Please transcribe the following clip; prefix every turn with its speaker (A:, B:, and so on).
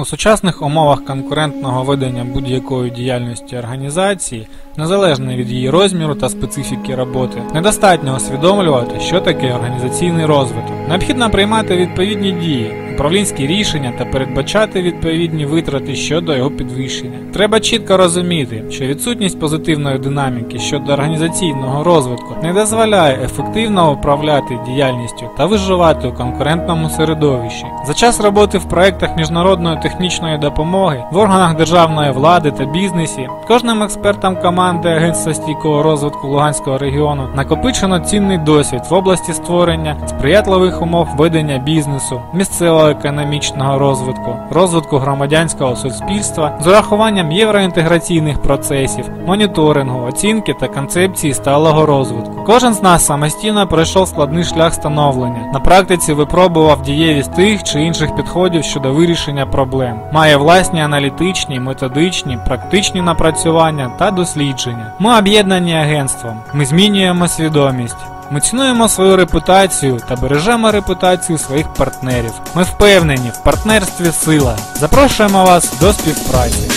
A: У сучасних умовах конкурентного ведення будь-якої діяльності організації, незалежно від її розміру та специфіки роботи, недостатньо усвідомлювати, що таке організаційний розвиток. Необхідно приймати відповідні дії, управлінські рішення та передбачати відповідні витрати щодо його підвищення. Треба чітко розуміти, що відсутність позитивної динаміки щодо організаційного розвитку не дозволяє ефективно управляти діяльністю та виживати у конкурентному середовищі. За час роботи в проєктах міжнародної технічної допомоги в органах державної влади та бізнесі кожним експертам команди Агентства стійкого розвитку Луганського регіону накопичено цінний досвід в області створення сприятливих умов ведення бізнесу, місцевого економічного розвитку, розвитку громадянського суспільства з урахуванням євроінтеграційних процесів, моніторингу, оцінки та концепції сталого розвитку. Кожен з нас самостійно пройшов складний шлях становлення. На практиці випробував дієвість тих чи інших підходів щодо вирішення проблем, має власні аналітичні, методичні, практичні напрацювання та дослідження. Ми об'єднані агентством, ми змінюємо свідомість. Ми цінуємо свою репутацію та бережемо репутацію своїх партнерів. Ми впевнені, в партнерстві сила. Запрошуємо вас до співпраці.